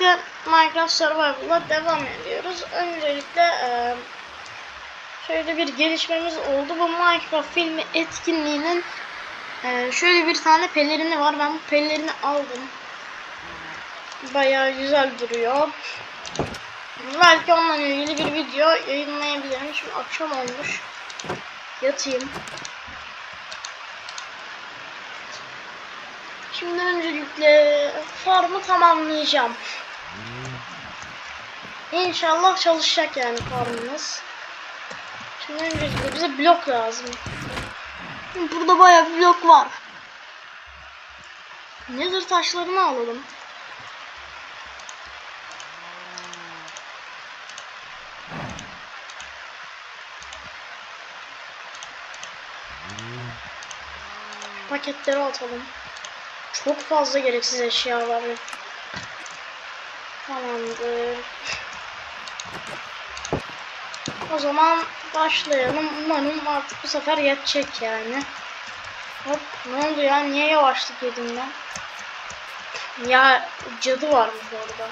birlikte Minecraft Survival'la devam ediyoruz. Öncelikle şöyle bir gelişmemiz oldu. Bu Minecraft filmi etkinliğinin şöyle bir tane pelerini var. Ben bu pelerini aldım. Bayağı güzel duruyor. Belki onunla ilgili bir video yayınlayabilirim. Şimdi akşam olmuş. Yatayım. Şimdi öncelikle farmı tamamlayacağım. İnşallah çalışacak yani farmımız. Şimdi öncelikle bize blok lazım. Burada bayağı bir blok var. Nether taşlarını alalım. Paketleri atalım. Çok fazla gereksiz eşya var. Tamamdır. O zaman başlayalım. Umarım artık bu sefer yetecek yani. Hop ne oldu ya? Niye yavaşlık yedim ben? Ya cadı varmış orada.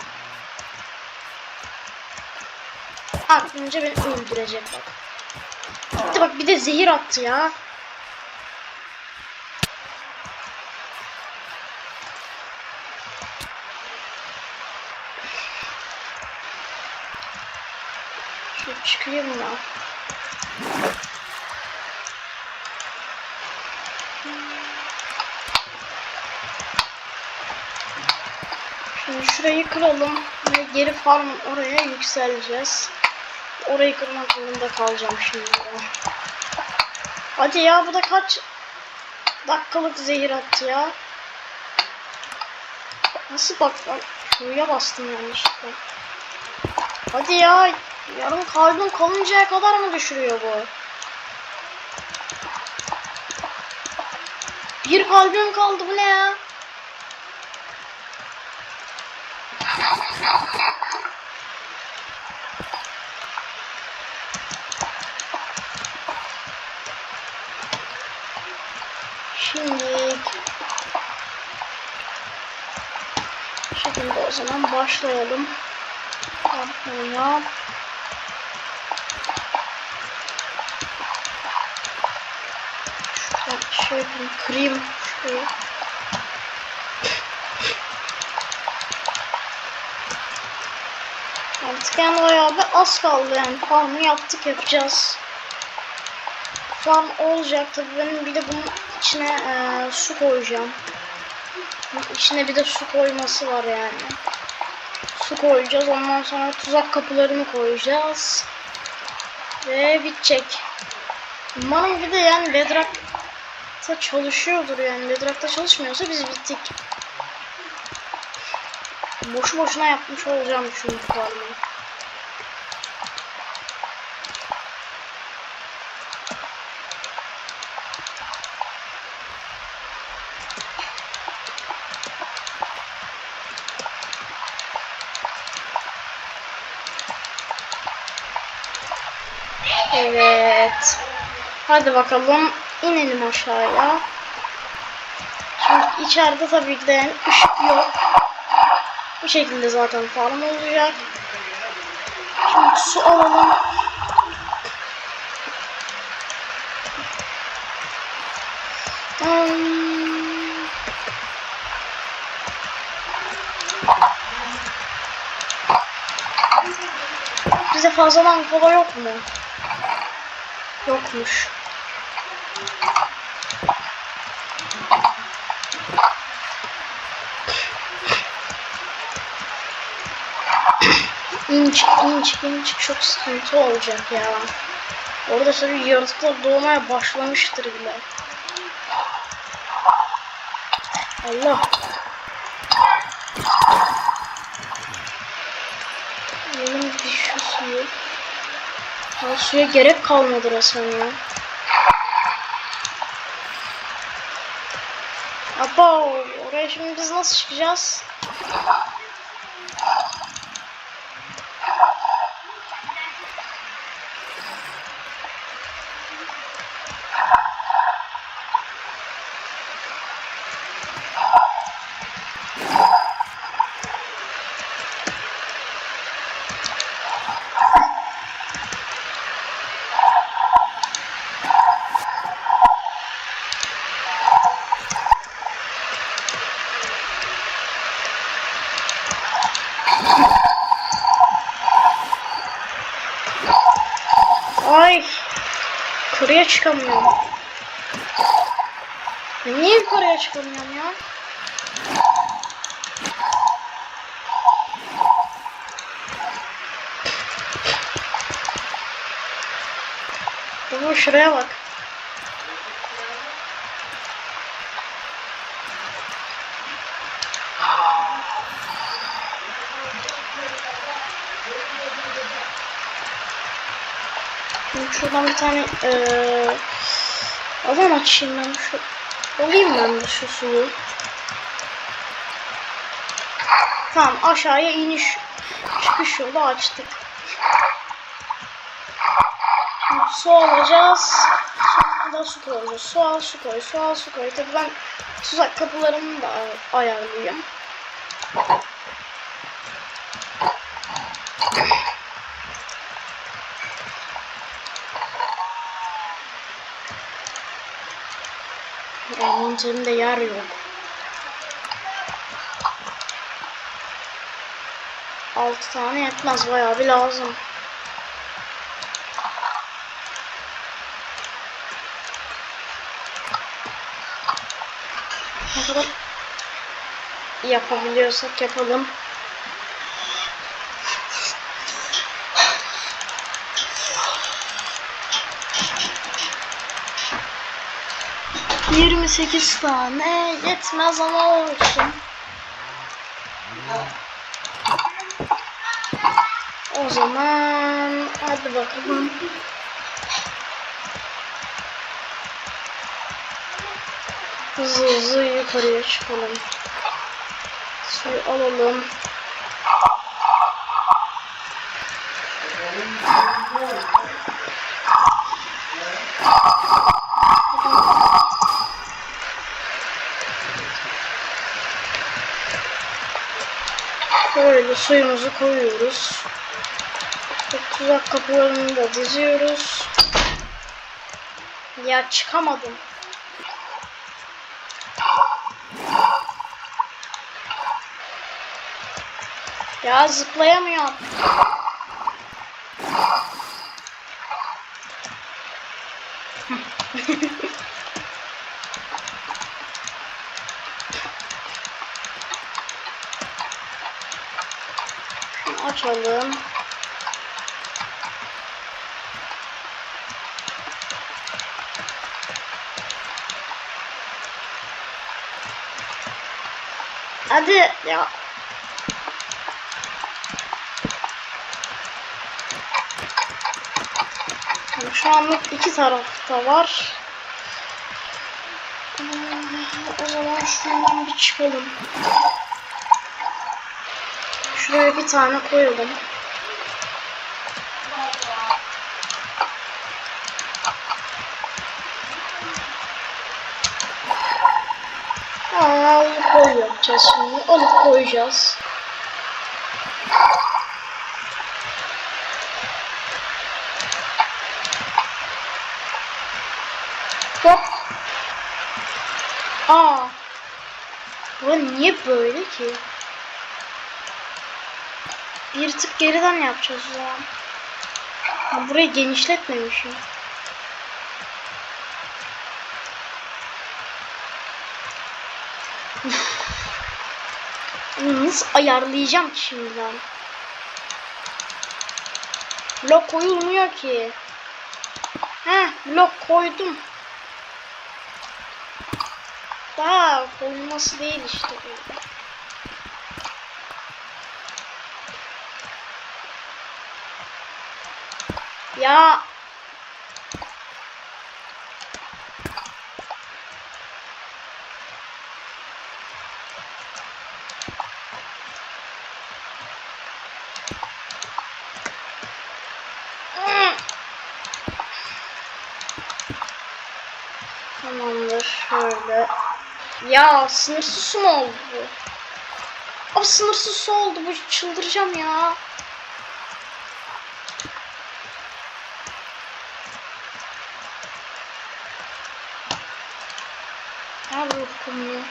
Aklınca beni öldürecek bak. Gitti bak bir de zehir attı ya. Çıkayım ya. Şimdi şurayı kıralım ve geri farm oraya yükseleceğiz. Orayı kırmak zorunda kalacağım şimdi. Hadi ya bu da kaç dakikalık zehir attı ya. Nasıl bak bak şuraya bastım yanlışlıkla. Hadi ya yarım kalbim kalıncaya kadar mı düşürüyor bu? Bir kalbim kaldı bu ne ya? Şimdi şekilde o zaman başlayalım. Yapmaya. Şuradan şöyle kırayım şurayı. Artık yani bayağı bir az kaldı yani farmı yaptık yapacağız. Farm olacak tabii benim bir de bunun içine eee, su koyacağım. İçine bir de su koyması var yani. Su koyacağız ondan sonra tuzak kapılarını koyacağız. Ve bitecek. Umarım bir de yani Bedrock'ta çalışıyordur yani. Bedrock'ta çalışmıyorsa biz bittik. Boşu boşuna yapmış olacağım çünkü farmı. Evet. Hadi bakalım inelim aşağıya. Şimdi içeride tabii ki de ışık yok. Bu şekilde zaten farm olacak. Şimdi su alalım. Hmm. Bize fazladan kola yok mu? Yokmuş. İnç, inç, inç çok sıkıntı olacak ya. Orada tabii yaratıklar doğmaya başlamıştır bile. Allah. Yemin düşüyor suyu. Ya suya gerek kalmadı resmen ya. Abo, oraya şimdi biz nasıl çıkacağız? Çıkamıyorum. Ya Niye yukarıya çıkamıyorum ya? Baba şuraya bak. Şuradan bir tane eee alan açayım ben şu. Alayım ben de şu suyu. Tamam aşağıya iniş çıkış yolu açtık. Şimdi su alacağız. Da su koyacağız. Su al su koy. Su al su koy. Tabii ben tuzak kapılarımı da ayarlayayım. Envanterimde yer yok. Altı tane yetmez bayağı bir lazım. Ne kadar yapabiliyorsak yapalım. Yirmi sekiz tane yetmez ama olsun. O zaman hadi bakalım. Hızlı hızlı yukarıya çıkalım. Suyu alalım. Suyumuzu koyuyoruz. Tuzak kapılarını da diziyoruz. Ya çıkamadım. Ya zıplayamıyorum. Şunu açalım. Hadi ya. Şu anlık iki tarafta var. Hmm, O zaman şundan bir çıkalım. Şuraya bir tane koyalım. Alıp koy şimdi. Alıp koyacağız. Hop. Aa. Bu niye böyle ki? Bir tık geriden yapacağız o zaman. Ha, burayı genişletmemişim. Nasıl ayarlayacağım ki şimdi ben? Blok koyulmuyor ki. Heh, blok koydum. Daha koyulması değil işte. bu. Ya Tamamdır şöyle. Ya sınırsız su mu oldu bu? Abi sınırsız su oldu bu çıldıracağım ya ruhum ya.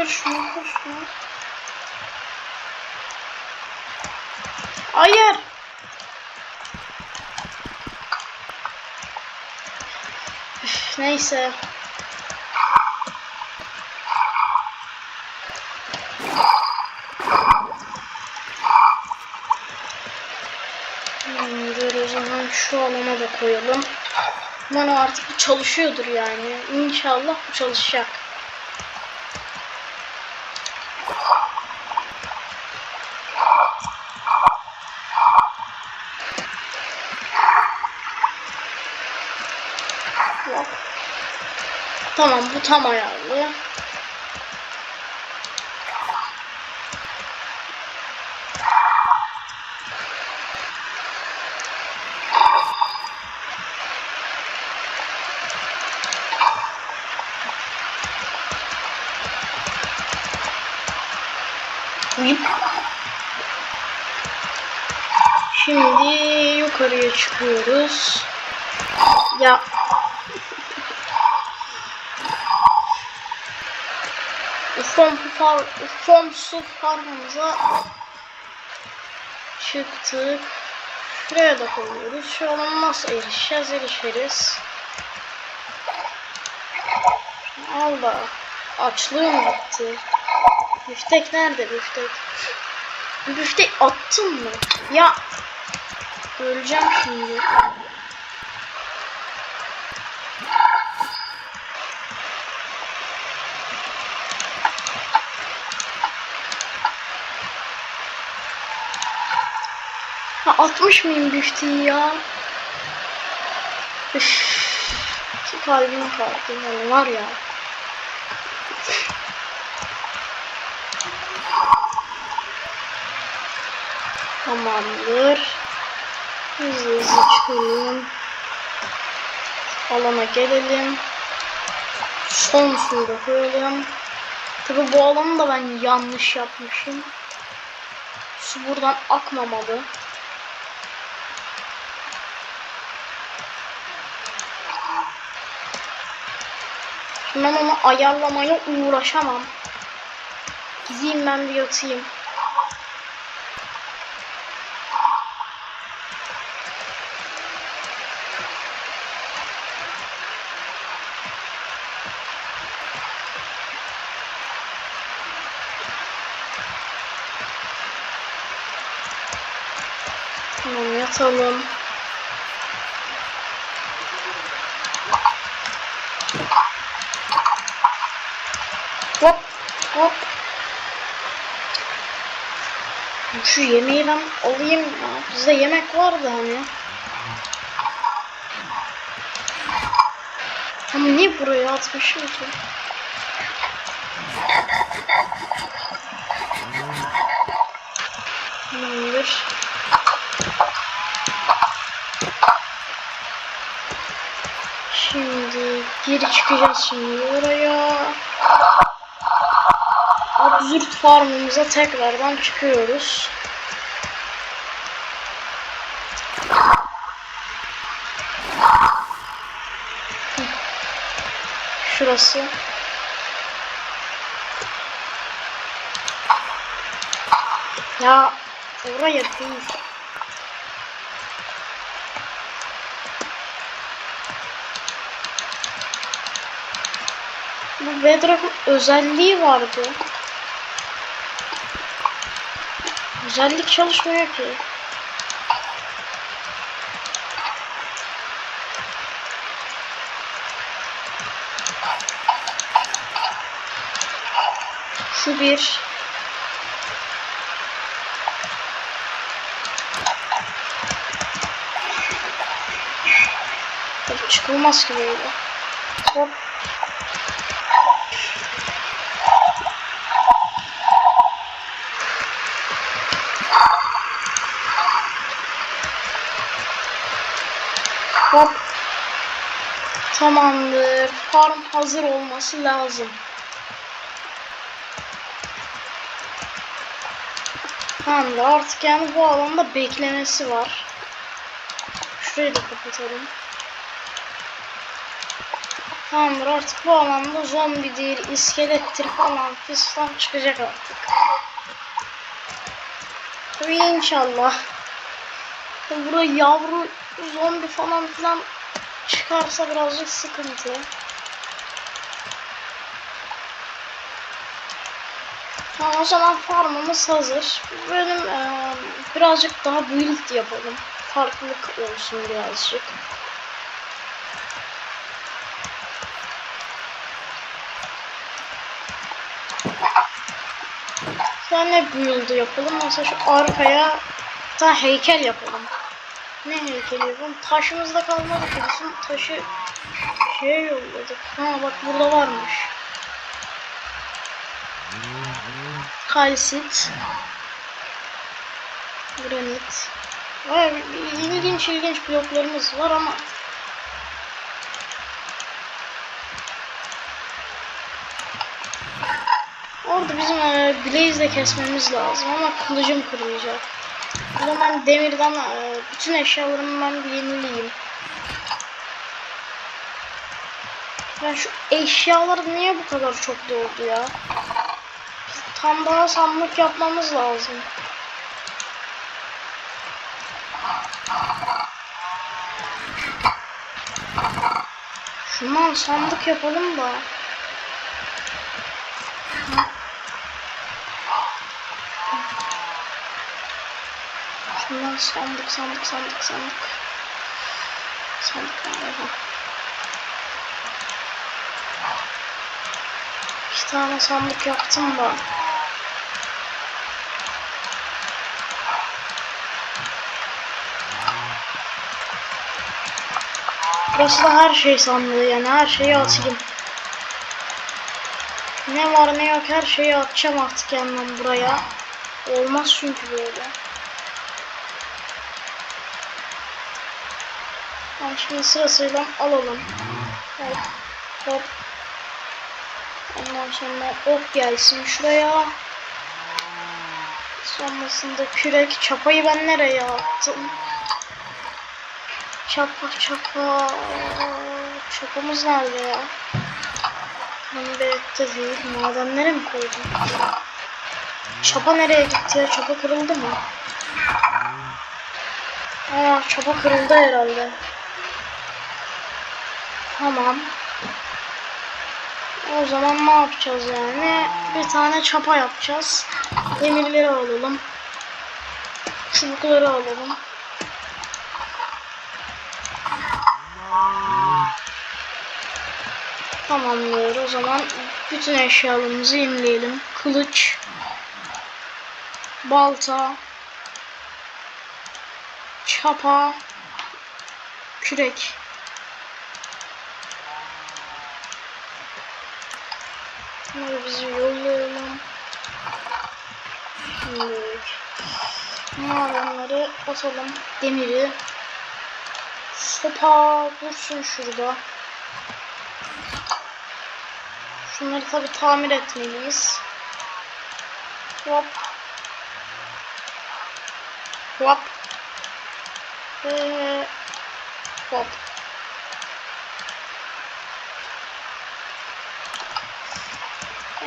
Kır şunu. Hayır. Üf, neyse. O zaman şu alana da koyalım. Umarım artık çalışıyordur yani. İnşallah bu çalışacak. Tamam bu tam ayarlı. Şimdi yukarıya çıkıyoruz. Ya Ufom far Ufomsu farmımıza çıktık. Şuraya da koyuyoruz. Şu an nasıl erişeceğiz? Erişeriz. Al da açlığım gitti. Büftek nerede büftek? Büftek attın mı? Ya öleceğim şimdi. Ha, atmış mıyım büfteyi ya? Üf. İki kalbim kaldı. Yani var ya. Tamamdır. Hızlı hızlı çıkalım. Alana gelelim. Son suyu da koyalım. Tabi bu alanı da ben yanlış yapmışım. Su buradan akmamalı. Ben onu ayarlamaya uğraşamam. Gideyim ben bir yatayım. Tamam yatalım. Hop hop. Şu yemeği ben alayım ya. Bizde yemek vardı hani. Ama niye buraya atmışım ki? Tamamdır. Şimdi geri çıkacağız şimdi oraya. Absürt farmımıza tekrardan çıkıyoruz. Şurası. Ya oraya değil. Bu Bedrock'un özelliği vardı. Özellik çalışmıyor ki. Şu bir. Çıkılmaz ki böyle. Hop. Hop. Tamamdır. Farm hazır olması lazım. Tamamdır. Artık yani bu alanda beklemesi var. Şurayı da kapatalım. Tamamdır artık bu alanda zombidir, iskelettir falan fistan çıkacak artık. Tabii inşallah. Buraya yavru zombi falan filan çıkarsa birazcık sıkıntı. Tamam o zaman farmımız hazır. Benim eee, birazcık daha build yapalım. Farklılık olsun birazcık. Yani ne build yapalım? Mesela şu arkaya tane heykel yapalım. Ne heykeli yapalım? Taşımız da kalmadı ki. Bizim taşı şeye yolladık. Ha bak burada varmış. Kalsit. Granit. Vay ilginç ilginç bloklarımız var ama Orada bizim e, Blaze'le kesmemiz lazım ama kılıcım kırılacak. O zaman demirden bütün eşyalarımı ben yenileyim. Ya şu eşyalar niye bu kadar çok doldu ya? Tam daha sandık yapmamız lazım. Şundan sandık yapalım da. Şundan sandık sandık sandık sandık. Sandık nerede? İki tane sandık yaptım da. Burası da her şey sandığı yani her şeyi atayım. Ne var ne yok her şeyi atacağım artık yandan buraya. Olmaz çünkü böyle. Tamam şimdi sırasıyla alalım. Hop hop. Ondan sonra ok gelsin şuraya. Sonrasında kürek. Çapayı ben nereye attım? Çapa çapa. Çapamız nerede ya? Hamberekte değil. Madenlere mi koydum? Çapa nereye gitti ya? Çapa kırıldı mı? Aa çapa kırıldı herhalde. Tamam. O zaman ne yapacağız yani? Bir tane çapa yapacağız. Demirleri alalım. Çubukları alalım. Tamamdır. O zaman bütün eşyalarımızı yenileyelim. Kılıç, balta, çapa, kürek. Madenleri atalım. Demiri. Sopa dursun şurada. Şunları tabi tamir etmeliyiz. Hop. Hop. Ve hop.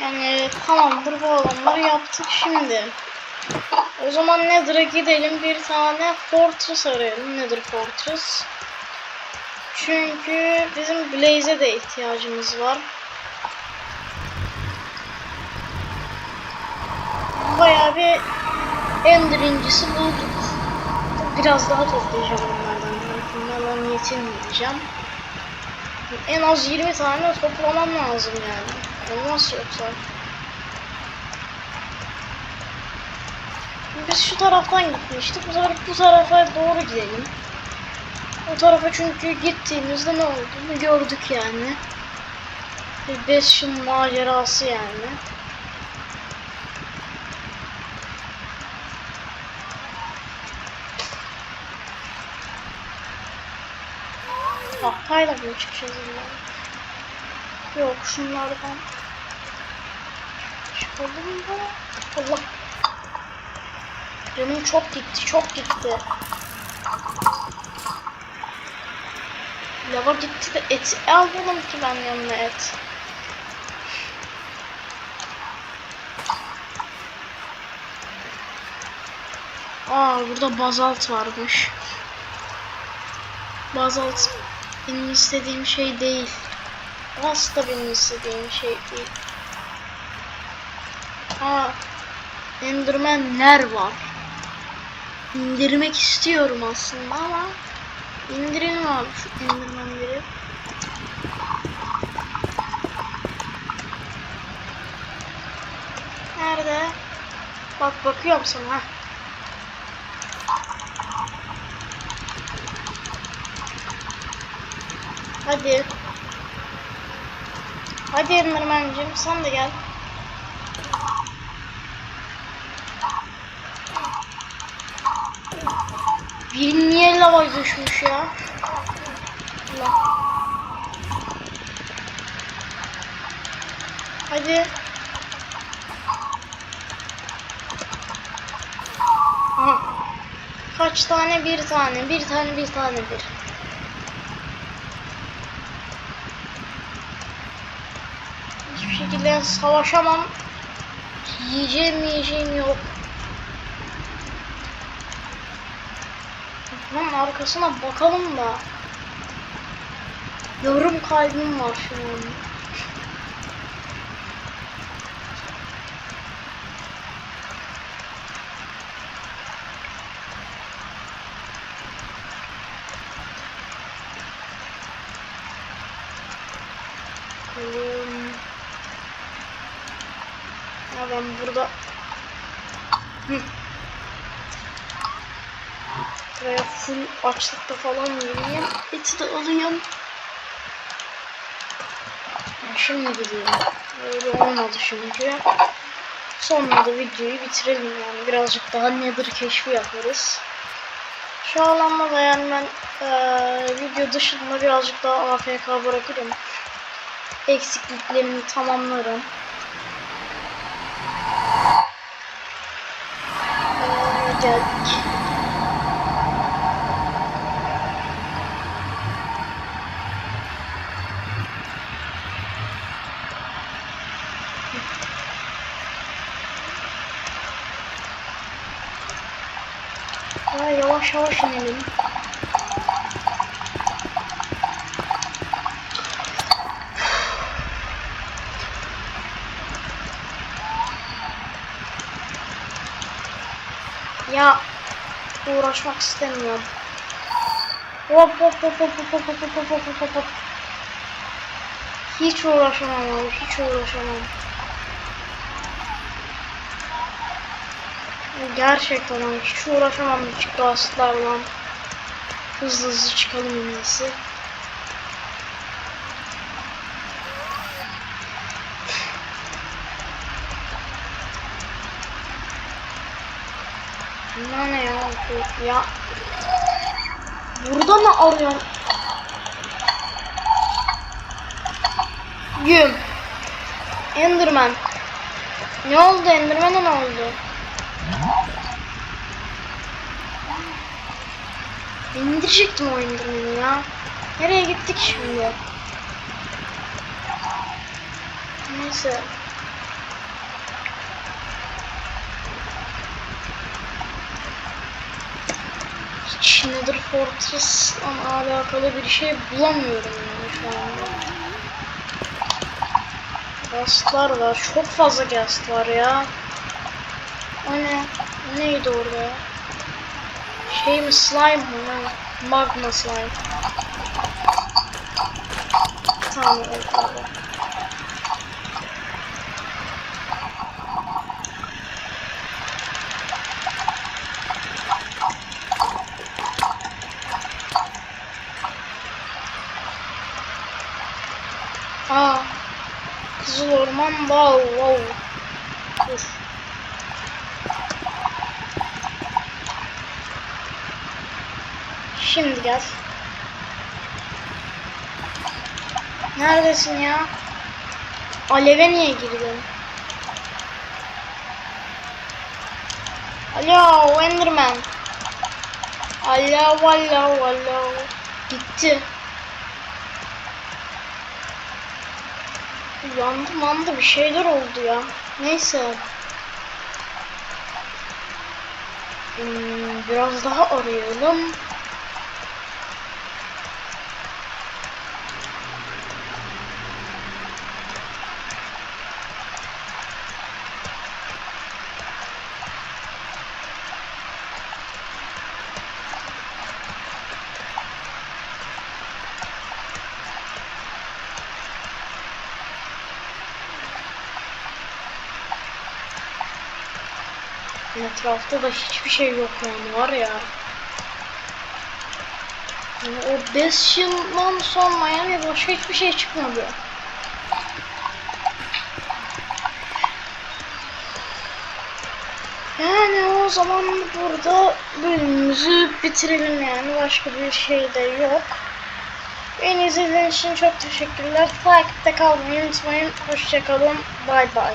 Yani tamamdır bu olanları yaptık şimdi. O zaman Nether'a gidelim bir tane Fortress arayalım. Nether Fortress. Çünkü bizim Blaze'e de ihtiyacımız var. Bayağı bir Ender incisi bulduk. Biraz daha toplayacağım onlardan. Bunlardan yetinmeyeceğim. En az 20 tane toplamam lazım yani. Olmaz yoksa. Biz şu taraftan gitmiştik. Bu sefer bu tarafa doğru gidelim. O tarafa çünkü gittiğimizde ne olduğunu gördük yani. Bir beş yıl macerası yani. Tahtayla mı çıkacağız illa? Yok şunlardan. Çıkalım da. Allah. Canım çok gitti, çok gitti. Lava gitti de et almadım ki ben yanına et. Aa burada bazalt varmış. Bazalt benim istediğim şey değil. Asla benim istediğim şey değil. Aa Enderman'ler var. İndirmek istiyorum aslında ama indirelim abi şu Enderman'leri. Nerede? Bak bakıyorum sana. Hadi. Hadi Enderman'cim sen de gel. Birim niye lava düşmüş ya? Allah. Hadi. Aha. Kaç tane? Bir tane. Bir tane, bir tane, bir. Hiçbir şekilde savaşamam. Yiyeceğim yiyeceğim yok. Arkasına bakalım da. Yorum kalbim var şu an. Bakalım. Ya ben burada Hı. Buraya full açlıkta falan yiyeyim. Eti de alayım. Şimdi gideyim. Öyle olmadı çünkü. Sonra da videoyu bitirelim yani. Birazcık daha nedir keşfi yaparız. Şu alanda da yani ben eee, video dışında birazcık daha AFK bırakırım. Eksikliklerimi tamamlarım. Eee, geldik. Ya inelim. Ya uğraşmak istemiyorum. Hop hop hop hop hop hop hop hop hop hop hop. Hiç uğraşamam abi, hiç uğraşamam. Gerçekten ama hiç uğraşamam küçük ghastlarla. Hızlı hızlı çıkalım en iyisi. Bunlar ne ya? Ya. Burada mı arıyorsun? Güm. Enderman. Ne oldu Enderman'a ne oldu? İndirecektim o Enderman'i ya. Nereye gittik şimdi? Neyse. Hiç Nether Fortress'la alakalı bir şey bulamıyorum yani şu anda. Gastlar var. Çok fazla gast var ya. O ne? Neydi orada ya? Şey mi slime mı? Magma slime. Tamam oldu abi. Aa. Kızıl orman wow wow. Şimdi gel. Neredesin ya? Aleve niye girdin? Alo Enderman. Alo alo alo. Gitti. Yandı mandı bir şeyler oldu ya. Neyse. Hmm, biraz daha arayalım. Etrafta da hiçbir şey yok yani var ya. Yani o Bastion'dan sonra yani başka hiçbir şey çıkmadı. Yani o zaman burada bölümümüzü bitirelim yani başka bir şey de yok. Beni izlediğiniz için çok teşekkürler. Takipte kalmayı unutmayın. Hoşçakalın. Bay bay.